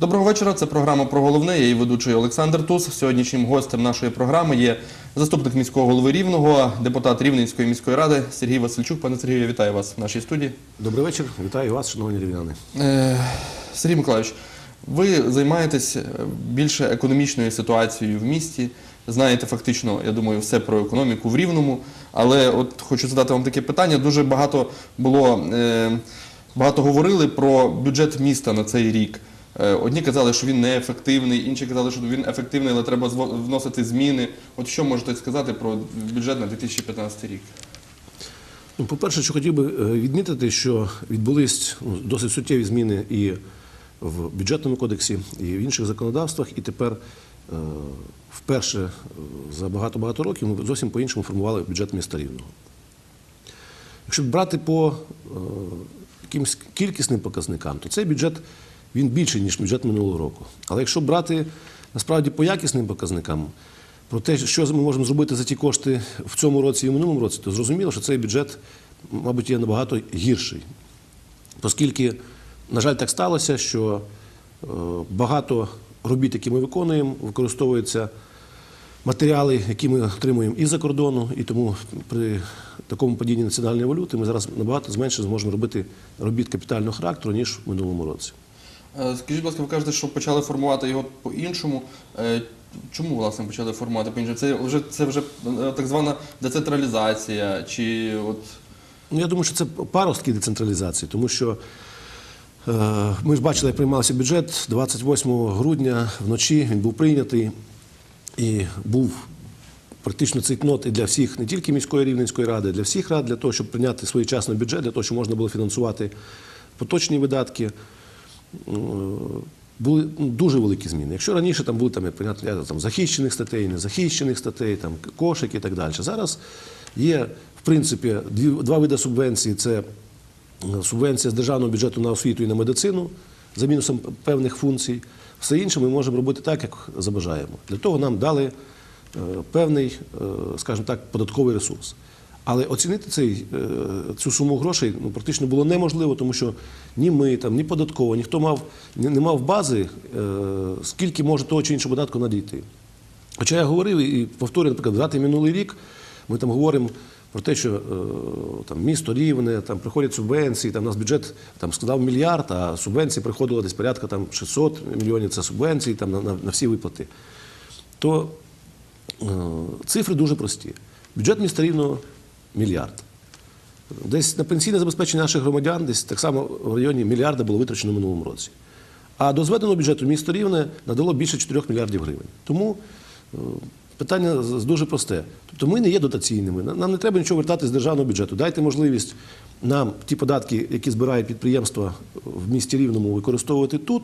Доброго вечора. Це програма про головне. Я її ведучий Олександр Тус. Сьогоднішнім гостем нашої програми є заступник міського голови Рівного, депутат Рівненської міської ради Сергій Васильчук. Пане Сергію, я вітаю вас в нашій студії. Добрий вечір, вітаю вас, шановні рівняни. Е, Сергій Миколаївич, ви займаєтесь е, більше економічною ситуацією в місті. Знаєте фактично, я думаю, все про економіку в Рівному. Але от хочу задати вам таке питання. Дуже багато було е, багато говорили про бюджет міста на цей рік. Е, Одні казали, що він неефективний, інші казали, що він ефективний, але треба вносити зміни. От що можете сказати про бюджет на 2015 рік? Ну, по-перше, що хотів би е, відмітити, що відбулись ну, досить суттєві зміни і в бюджетному кодексі, і в інших законодавствах, і тепер вперше е, за багато-багато років ми зовсім по-іншому формували бюджет міста Рівного. Якщо брати по е, якимось кількісним показникам, то цей бюджет він більший, ніж бюджет минулого року. Але якщо брати насправді по якісним показникам, про те, що ми можемо зробити за ті кошти в цьому році і в минулому році, то зрозуміло, що цей бюджет, мабуть, є набагато гірший. Оскільки, на жаль, так сталося, що е, багато робіт, які ми виконуємо, використовуються матеріали, які ми отримуємо із-за кордону, і тому при такому падінні національної валюти ми зараз набагато зменше зможемо робити робіт капітального характеру, ніж в минулому році. Е, Скажіть, будь ласка, ви кажете, що почали формувати його по-іншому. Е, Чому власне почали формувати по-іншому? Це вже це вже е, так звана децентралізація, чи от Ну, я думаю, що це паростки децентралізації, тому що е, ми ж бачили, як приймався бюджет 28 грудня вночі. Він був прийнятий і був практично цейтнот і для всіх, не тільки міської рівненської ради, для всіх рад, для того, щоб прийняти своєчасно бюджет, для того, щоб можна було фінансувати поточні видатки. Е, Були ну, дуже великі зміни. Якщо раніше там були там, як понятно, там, захищених статей, незахищених статей, там, кошик і так далі. Зараз є, в принципі, дві, два види субвенцій. Це е, субвенція з державного бюджету на освіту і на медицину за мінусом певних функцій. Все інше ми можемо робити так, як забажаємо. Для того нам дали е, певний, е, скажімо так, податковий ресурс. Але оцінити цей, е, цю суму грошей ну, практично було неможливо, тому що ні ми, там, ні податково, ніхто мав, не, мав бази, скільки може того чи іншого податку надійти. Хоча я говорив і повторюю, наприклад, взяти минулий рік, ми там говоримо про те, що е, там, місто рівне, там приходять субвенції, там у нас бюджет там, складав мільярд, а субвенції приходило десь порядка там, 600 мільйонів це субвенції там, на, на, на всі виплати. То е, цифри дуже прості. Бюджет міста Рівного мільярд. Десь на пенсійне забезпечення наших громадян, десь так само в районі мільярда було витрачено в минулому році. А до зведеного бюджету місто Рівне надало більше 4 мільярдів гривень. Тому е, питання дуже просте. Тобто ми не є дотаційними. Нам не треба нічого вертати з державного бюджету. Дайте можливість нам ті податки, які збирають підприємства в місті Рівному, використовувати тут.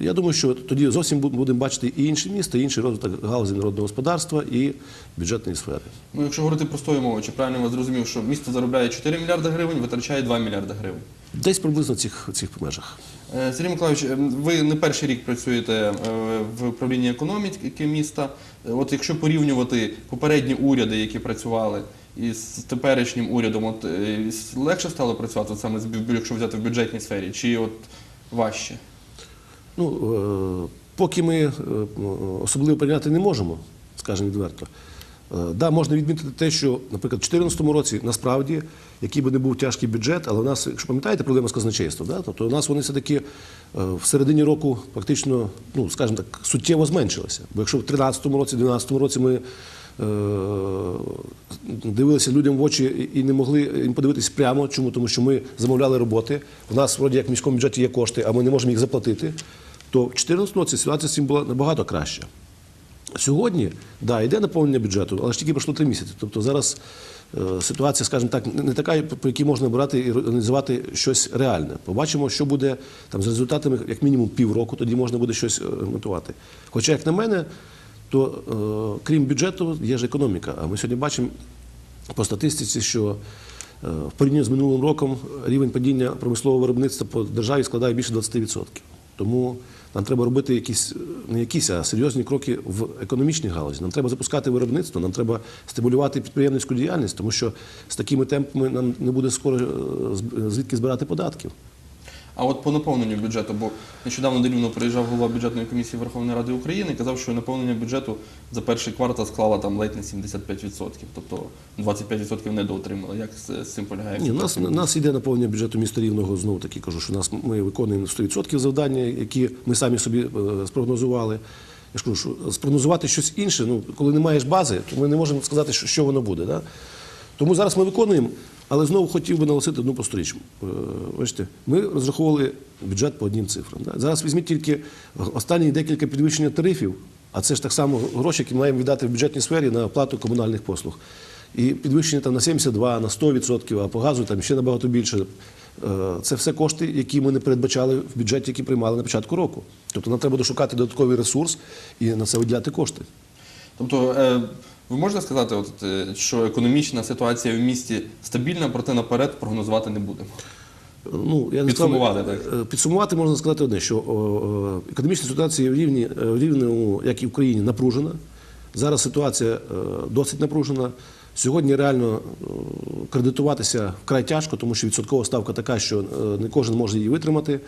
Я думаю, що тоді зовсім будемо бачити і інші міста, і інший розвиток галузі народного господарства і бюджетної сфери. ну, якщо говорити простою мовою, чи правильно я зрозумів, що місто заробляє 4 мільярди гривень, витрачає 2 мільярди гривень. Десь приблизно в цих, цих межах. Е, Сергій Миколаївич, е, ви не перший рік працюєте е, в управлінні економіки міста. Е, От якщо порівнювати попередні уряди, які працювали, і з теперішнім урядом, от легше стало працювати от саме якщо взяти в бюджетній сфері, чи от важче? Ну, поки ми особливо прийняти не можемо, скажімо відверто. Е, Да, можна відмітити те, що, наприклад, у 2014 році насправді, який би не був тяжкий бюджет, але у нас, якщо пам'ятаєте, проблема з казначейством, да? тобто у нас вони все-таки е, в середині року практично, ну, скажімо так, суттєво зменшилися. Бо якщо в 2013 році, 2012 році ми е, дивилися людям в очі і не могли їм подивитися прямо. Чому? Тому що ми замовляли роботи. У нас вроді як в міському бюджеті є кошти, а ми не можемо їх заплатити. То в 2014 році ситуація з цим була набагато краща. Сьогодні, да, йде наповнення бюджету, але ж тільки пройшло три місяці. Тобто зараз е, ситуація, скажімо так, не- така, по якій можна брати і організувати щось реальне. Побачимо, що буде там з результатами, як мінімум півроку, тоді можна буде щось ремонтувати. Хоча, як на мене, то е, крім бюджету є ж економіка. А ми сьогодні бачимо по статистиці, що е, в порівнянні з минулим роком рівень падіння промислового виробництва по державі складає більше 20%. Тому Нам треба робити якісь не якісь, а серйозні кроки в економічній галузі. Нам треба запускати виробництво, нам треба стимулювати підприємницьку діяльність, тому що з такими темпами нам не буде скоро е, звідки збирати податків. А от по наповненню бюджету, бо нещодавно до приїжджав голова бюджетної комісії Верховної Ради України і казав, що наповнення бюджету за перший квартал склало там ледь не 75%, тобто 25% недоотримали. Як з, цим полягає? Ні, у нас, нас йде наповнення бюджету міста Рівного, знову таки кажу, що нас, ми виконуємо 100% завдання, які ми самі собі е, спрогнозували. Я ж кажу, що спрогнозувати щось інше, ну, коли не маєш бази, то ми не можемо сказати, що, що воно буде. Да? Тому зараз ми виконуємо, але знову хотів би наголосити одну просту річ. Е, Бачите, ми розраховували бюджет по одним цифрам. Зараз візьміть тільки останні декілька підвищення тарифів, а це ж так само гроші, які маємо віддати в бюджетній сфері на оплату комунальних послуг. І підвищення там на 72, на 100%, а по газу там ще набагато більше. Е, Це все кошти, які ми не передбачали в бюджеті, які приймали на початку року. Тобто нам треба дошукати додатковий ресурс і на це виділяти кошти. Тобто, е, ви можете сказати, от, е, що економічна ситуація в місті стабільна, проте наперед прогнозувати не будемо. Ну, я не Підсумувати, сказав, так? е, Підсумувати можна сказати одне, що економічна ситуація в рівні, е, в рівному, як і в Україні, напружена. Зараз ситуація е, досить напружена. Сьогодні реально е, кредитуватися вкрай тяжко, тому що відсоткова ставка така, що е, не кожен може її витримати.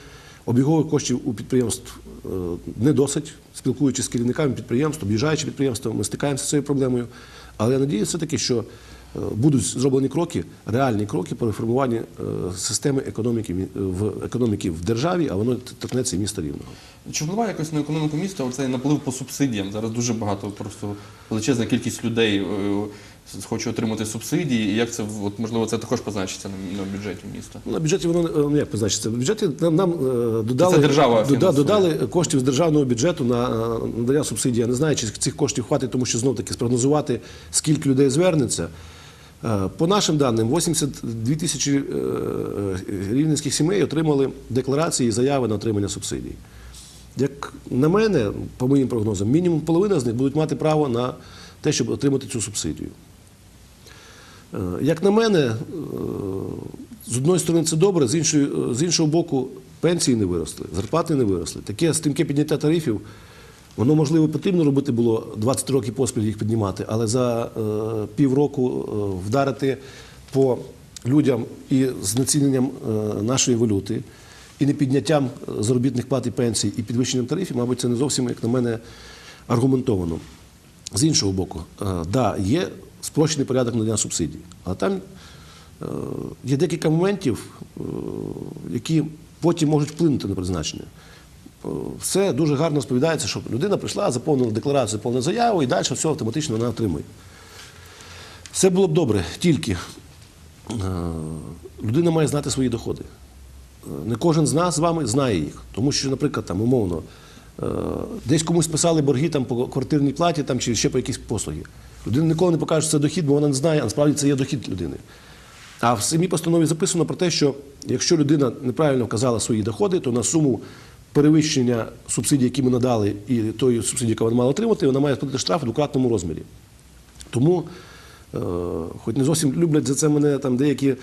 Обігових коштів у підприємств е, не досить. Спілкуючись з керівниками підприємств, об'їжджаючи підприємства, ми стикаємося з цією проблемою. Але я надіюся все-таки, що е, будуть зроблені кроки, реальні кроки по реформуванню е, системи економіки в- економіки в державі, а воно торкнеться і міста рівного. Чи впливає якось на економіку міста оцей наплив по субсидіям? Зараз дуже багато, просто величезна кількість людей хоче отримати субсидії. І як це от, можливо це також позначиться на, на бюджеті міста? На бюджеті воно е, ну, як позначиться? В бюджеті нам, нам е, додали, Це держава дода- додали коштів з державного бюджету на е, надання субсидій. Я не знаю, чи цих коштів хватить, тому що знов таки спрогнозувати, скільки людей звернеться. Е, По нашим даним, 82 тисячі рівненських сімей отримали декларації і заяви на отримання субсидій. Як на мене, по моїм прогнозам, мінімум половина з них будуть мати право на те, щоб отримати цю субсидію. Е, Як на мене, е, з одної сторони це добре, з іншої, з іншого боку, пенсії не виросли, зарплати не виросли. Таке стрімке підняття тарифів, воно можливо потрібно робити було 20 років поспіль їх піднімати, але за е, півроку е, вдарити по людям і знеціненням е, нашої валюти, і не підняттям е, заробітних плат і пенсій, і підвищенням тарифів, мабуть, це не зовсім, як на мене, аргументовано. З іншого боку, е, да, є спрощений порядок надання субсидій, але там е, є декілька моментів, е, які потім можуть вплинути на призначення. Е, Все дуже гарно розповідається, що людина прийшла, заповнила декларацію, заповнила заяву і далі все автоматично вона отримує. Все було б добре, тільки людина має знати свої доходи. Не кожен з нас з вами знає їх. Тому що, наприклад, там, умовно, десь комусь писали борги там, по квартирній платі там, чи ще по якісь послуги. Людина ніколи не покаже, що це дохід, бо вона не знає, а насправді це є дохід людини. А в самій постанові записано про те, що якщо людина неправильно вказала свої доходи, то на суму перевищення субсидій, які ми надали, і тої субсидії, яку вона мала отримати, вона має сплатити штраф у двократному розмірі. Тому, е, хоч не зовсім люблять за це мене там деякі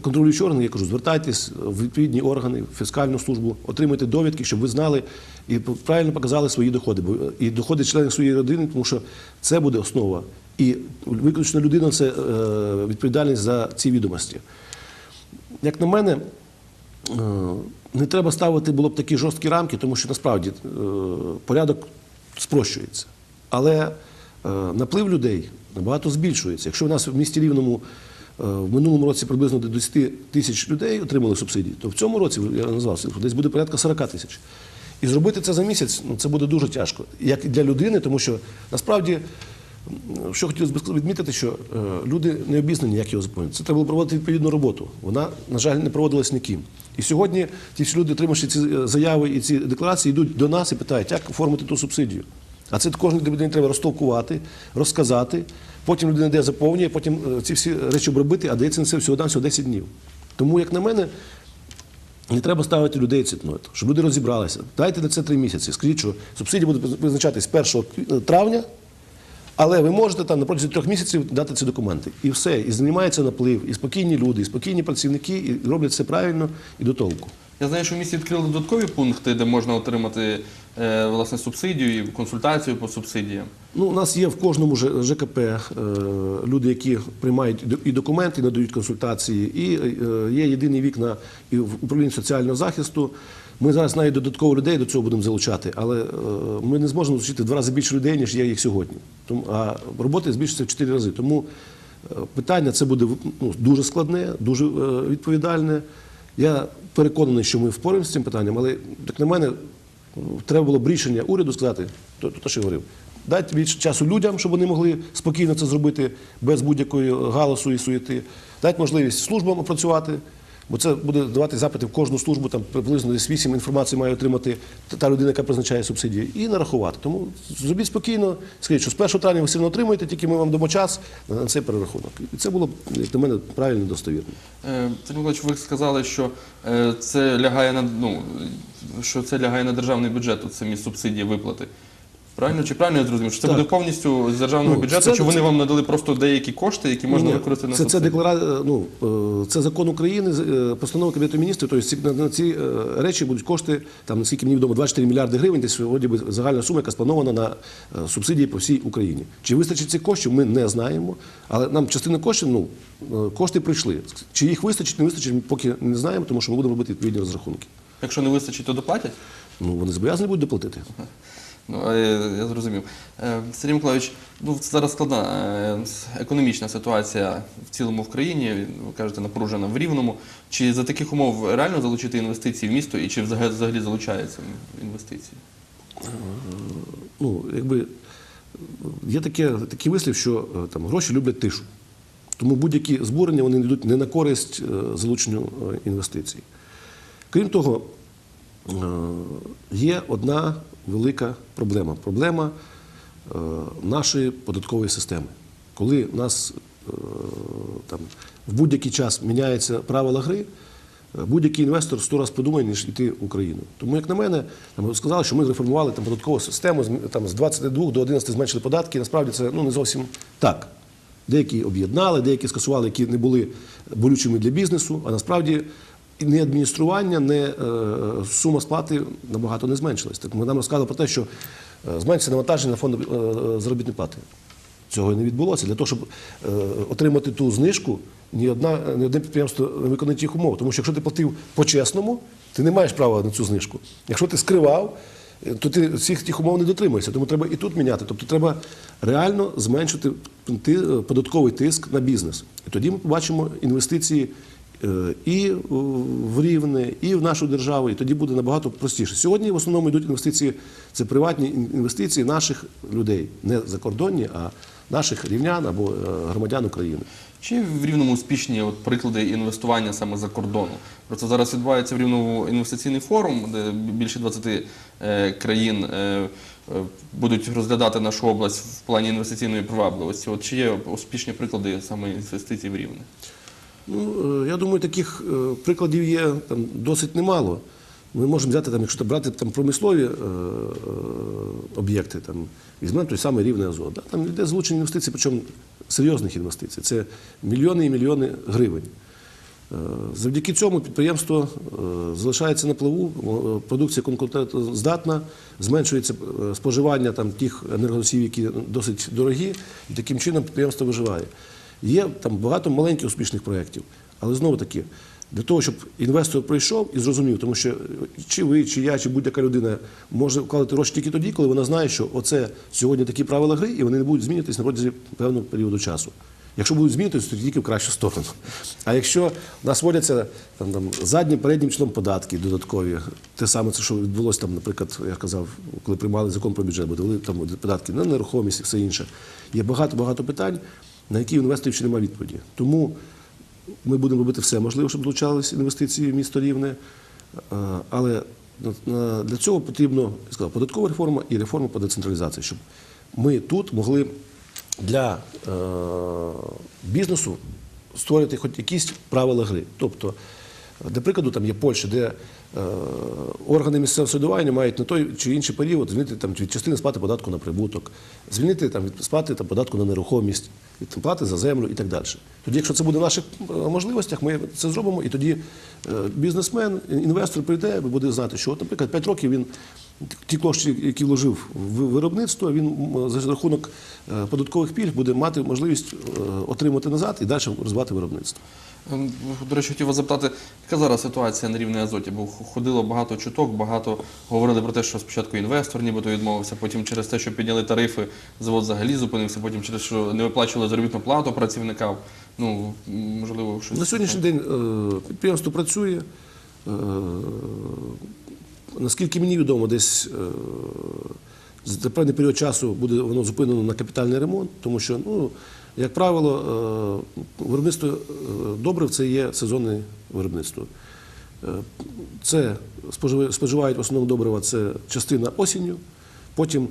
контролюючі органи, я кажу, звертайтесь в відповідні органи, в фіскальну службу, отримайте довідки, щоб ви знали і правильно показали свої доходи, бо і доходи членів своєї родини, тому що це буде основа. І виключно людина це е, відповідальність за ці відомості. Як на мене, е, не треба ставити було б такі жорсткі рамки, тому що насправді е, порядок спрощується. Але наплив людей набагато збільшується. Якщо в нас в місті Рівному в минулому році приблизно до 10 тисяч людей отримали субсидії, то в цьому році, я назвав цифру, десь буде порядка 40 тисяч. І зробити це за місяць ну, це буде дуже тяжко. Як і для людини, тому що насправді. Що хотілося б відмітити, що е, люди не обізнані, як його заповнити. Це треба було проводити відповідну роботу. Вона, на жаль, не проводилась ніким. І сьогодні ті всі люди, отримавши ці е, заяви і ці декларації, йдуть до нас і питають, як оформити ту субсидію. А це кожній людині треба розтолкувати, розказати. Потім людина йде заповнює, потім е, ці всі речі обробити, а дається на це всього всього 10 днів. Тому, як на мене, не треба ставити людей цитною, щоб люди розібралися. Дайте на це три місяці. Скажіть, що субсидії будуть призначатись 1 травня, але ви можете там на протязі трьох місяців дати ці документи. І все. І знімається наплив, і спокійні люди, і спокійні працівники, і роблять це правильно і до толку. Я знаю, що в місті відкрили додаткові пункти, де можна отримати е, власне субсидію і консультацію по субсидіям? Ну, у нас є в кожному ЖКП е, люди, які приймають і документи, і надають консультації, і е, є єдині вікна і в управлінні соціального захисту. Ми зараз навіть додатково людей до цього будемо залучати, але е, ми не зможемо залучити в два рази більше людей, ніж є їх сьогодні. Тому, а роботи збільшиться в чотири рази. Тому е, питання це буде ну, дуже складне, дуже е, відповідальне. Я переконаний, що ми впораємося з цим питанням, але, як на мене, треба було б рішення уряду сказати, то, то, що я говорив. Дайте більше часу людям, щоб вони могли спокійно це зробити без будь-якої галасу і суєти. Дайте можливість службам опрацювати, бо це буде давати запити в кожну службу, там приблизно десь 8 інформації має отримати та- людина, яка призначає субсидії, і нарахувати. Тому зробіть спокійно, скажіть, що з 1 травня ви все одно отримуєте, тільки ми вам дамо час на цей перерахунок. І це було, як на мене, правильно і достовірно. Е, Миколаївич, ви сказали, що е, це лягає на ну що це лягає на державний бюджет, от самі субсидії виплати. Правильно чи правильно я зрозумів? Що це Так. буде повністю з державного Ну, бюджету, це- чи вони вам надали просто деякі кошти, які можна Ні, використати на це, це субсидії? деклара... ну, е, це закон України, з- е, постанова Кабінету міністрів. Тобто ці- на, на ці е, речі будуть кошти, там наскільки мені відомо, 24 мільярди гривень. Десь сьогодні би загальна сума, яка спланована на е, субсидії по всій Україні. Чи вистачить цих коштів, ми не знаємо. Але нам частина коштів, ну е, кошти прийшли. Чи їх вистачить, не вистачить, ми поки не знаємо, тому що ми будемо робити відповідні розрахунки. Якщо не вистачить, то доплатять? Ну вони зобов'язані будуть доплатити. Ну, е, я зрозумів. Е, Сергій Миколаївич, ну зараз складна е, економічна ситуація в цілому в країні. Ви кажете, напружена в рівному. Чи за таких умов реально залучити інвестиції в місто і чи взагалі, залучаються інвестиції? ну, якби є таке, такий вислів, що е, там гроші люблять тишу. Тому будь-які збурення вони йдуть не на користь е, залученню е, інвестицій. Крім того, е, є одна велика проблема. Проблема е, нашої податкової системи. Коли нас е, там, в будь-який час міняються правила гри, е, будь-який інвестор сто раз подумає, ніж йти в Україну. Тому, як на мене, там сказали, що ми реформували там, податкову систему, там, з 22 до 11 зменшили податки. Насправді це ну, не зовсім так. Деякі об'єднали, деякі скасували, які не були болючими для бізнесу, а насправді і не адміністрування, не е, сума сплати набагато не зменшилась. Так ми нам розказали про те, що е, зменшиться навантаження на фонд е, заробітної плати. Цього і не відбулося. Для того, щоб отримати ту знижку, ні, одна, ні одне підприємство не виконує тих умов. Тому що якщо ти платив по-чесному, ти не маєш права на цю знижку. Якщо ти скривав, то ти всіх тих умов не дотримуєшся. Тому треба і тут міняти. Тобто треба реально зменшити податковий тиск на бізнес. І тоді ми побачимо інвестиції і е, в Рівне, і в нашу державу, і тоді буде набагато простіше. Сьогодні в основному йдуть інвестиції, це приватні інвестиції наших людей, не закордонні, а наших рівнян або е, громадян України. Чи в рівному успішні от, приклади інвестування саме за кордону? Просто зараз відбувається в рівному інвестиційний форум, де більше 20 е, країн е, е, будуть розглядати нашу область в плані інвестиційної привабливості. От чи є успішні приклади саме інвестицій в рівне? Ну, е, я думаю, таких е, прикладів є там досить немало. Ми можемо взяти, там, якщо брати там, промислові е, об'єкти, там, візьмемо той самий рівний Азот. Да? Там йде залучення інвестицій, причому серйозних інвестицій. Це мільйони і мільйони гривень. Завдяки цьому підприємство залишається на плаву, продукція конкурентоздатна, зменшується споживання там, тих енергоносіїв, які досить дорогі, і таким чином підприємство виживає. Є там багато маленьких успішних проєктів, але знову таки, для того, щоб інвестор прийшов і зрозумів, тому що чи ви, чи я, чи будь-яка людина може вкладати гроші тільки тоді, коли вона знає, що оце сьогодні такі правила гри, і вони не будуть змінюватись на протязі певного періоду часу. Якщо будуть змінюватися, то тільки в кращу сторону. А якщо нас вводяться там, там, заднім переднім числом податки додаткові, те саме, це, що відбулося, там, наприклад, я казав, коли приймали закон про бюджет, бо довели там податки на нерухомість і все інше. Є багато-багато питань, на які в інвесторів ще немає відповіді. Тому ми будемо робити все можливе, щоб долучалися інвестиції в місто Рівне. Але для цього потрібно я сказав, податкова реформа і реформа по децентралізації, щоб ми тут могли для е, бізнесу створити хоч якісь правила гри. Тобто, для прикладу, там є Польща, де е, органи місцевого самоврядування мають на той чи інший період звільнити там, від частини сплати податку на прибуток, звільнити там, сплати там, податку на нерухомість, плати за землю і так далі. Тоді, якщо це буде в наших е, можливостях, ми це зробимо, і тоді е, бізнесмен, інвестор прийде буде знати, що, наприклад, 5 років він ті кошти, які вложив в виробництво, він за рахунок е, податкових пільг буде мати можливість е, отримати назад і далі розвивати виробництво. Ем, До речі, хотів вас запитати, яка зараз ситуація на рівні Азоті? Бо ходило багато чуток, багато говорили про те, що спочатку інвестор нібито відмовився, потім через те, що підняли тарифи, завод взагалі зупинився, потім через те, що не виплачували заробітну плату працівникам. Ну, можливо, щось. На сьогоднішній день е, підприємство працює. Наскільки мені відомо, десь е, за певний період часу буде воно зупинено на капітальний ремонт, тому що, ну, як правило, е, виробництво е, добрив це є сезонне виробництво. Це споживають в основному добрива, це частина осінню. Потім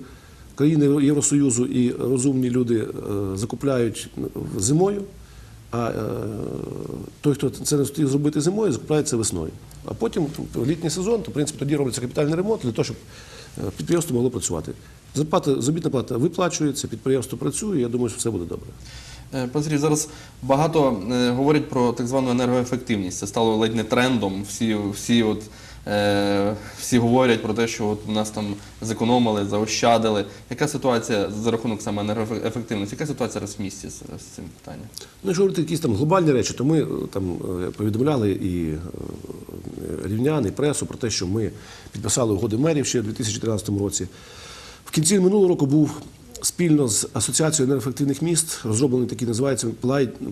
країни Євросоюзу і розумні люди закупляють зимою, а той, хто це не встиг зробити зимою, закупляє це весною. А потім в літній сезон, то в принципі тоді робиться капітальний ремонт для того, щоб е, підприємство могло працювати. Зарплата, заробітна плата виплачується, підприємство працює. Я думаю, що все буде добре. Е, Пан Сергій, зараз багато е, говорять про так звану енергоефективність. Це стало ледь не трендом. Всі, всі, от, всі говорять про те, що от нас там зекономили, заощадили. Яка ситуація за рахунок саме енергоефективності? Яка ситуація зараз в місті з, з цим питанням? Ну, якщо говорити якісь там глобальні речі, то ми е, там е, повідомляли і е, рівнян, і пресу про те, що ми підписали угоди мерів ще у 2013 році. В кінці минулого року був спільно з Асоціацією енергоефективних міст розроблений такий називається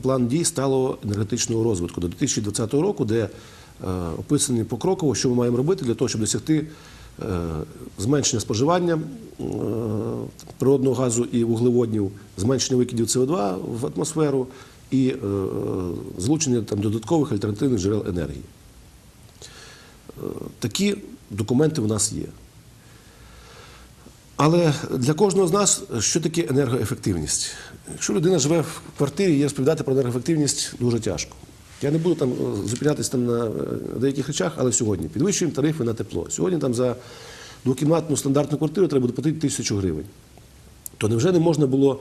план, дій сталого енергетичного розвитку до 2020 року, де е, описані покроково, що ми маємо робити для того, щоб досягти е, зменшення споживання е, природного газу і вуглеводнів, зменшення викидів СО2 в атмосферу і е, залучення там, додаткових альтернативних джерел енергії. Е, Такі документи в нас є. Але для кожного з нас що таке енергоефективність? Якщо людина живе в квартирі, їй розповідати про енергоефективність дуже тяжко. Я не буду там е, зупинятися там на е, деяких речах, але сьогодні підвищуємо тарифи на тепло. Сьогодні там за двокімнатну стандартну квартиру треба буде платити тисячу гривень. То невже не можна було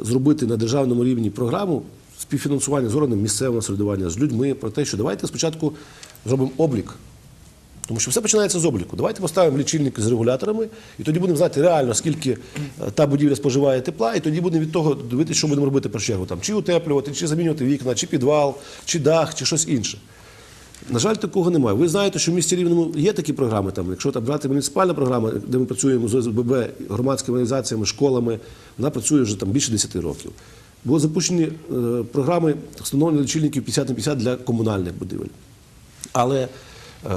зробити на державному рівні програму співфінансування з органами місцевого самоврядування, з людьми про те, що давайте спочатку зробимо облік тому що все починається з обліку. Давайте поставимо лічильник з регуляторами, і тоді будемо знати реально, скільки е, та будівля споживає тепла, і тоді будемо від того дивитися, що будемо робити про чергу. Там, чи утеплювати, чи замінювати вікна, чи підвал, чи дах, чи щось інше. На жаль, такого немає. Ви знаєте, що в місті Рівному є такі програми. Там, якщо там брати муніципальна програма, де ми працюємо з ОСББ, громадськими організаціями, школами, вона працює вже там більше 10 років. Були запущені е, програми встановлення лічильників 50 на 50 для комунальних будівель. Але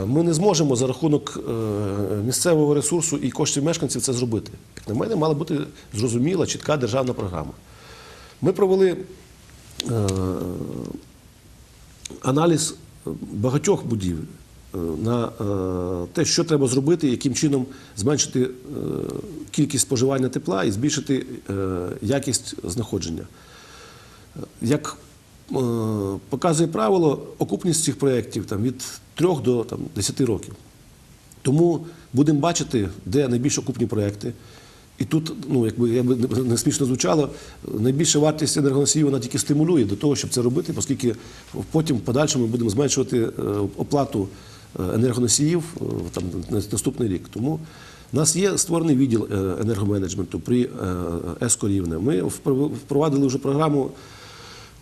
ми не зможемо за рахунок е, місцевого ресурсу і коштів мешканців це зробити. Як на мене, мала бути зрозуміла, чітка державна програма. Ми провели е, аналіз багатьох будівель е, на е, те, що треба зробити, яким чином зменшити е, кількість споживання тепла і збільшити е, якість знаходження. Як е, показує правило, окупність цих проєктів від 3 до там, 10 років. Тому будемо бачити, де найбільш окупні проєкти. І тут, ну, якби, якби не смішно звучало, найбільша вартість енергоносіїв вона тільки стимулює до того, щоб це робити, оскільки потім в подальшому ми будемо зменшувати е, оплату е, енергоносіїв е, там, на наступний рік. Тому у нас є створений відділ е, енергоменеджменту при е, ЕСКО Рівне. Ми впровадили вже програму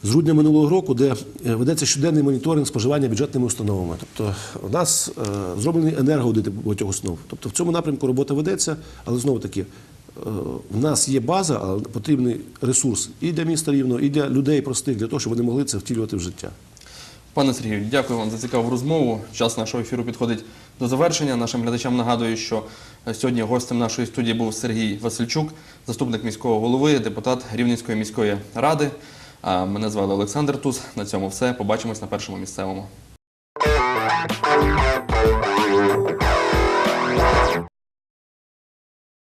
з грудня минулого року, де е, ведеться щоденний моніторинг споживання бюджетними установами. Тобто у нас е, зроблені енергоаудити багатьох основ. Тобто в цьому напрямку робота ведеться, але знову таки. е, В нас є база, але потрібний ресурс і для міста Рівного, і для людей простих, для того, щоб вони могли це втілювати в життя. Пане Сергію, дякую вам за цікаву розмову. Час нашого ефіру підходить до завершення. Нашим глядачам нагадую, що е, сьогодні гостем нашої студії був Сергій Васильчук, заступник міського голови, депутат Рівненської міської ради. Мене звали Олександр Туз. На цьому все. Побачимось на першому місцевому.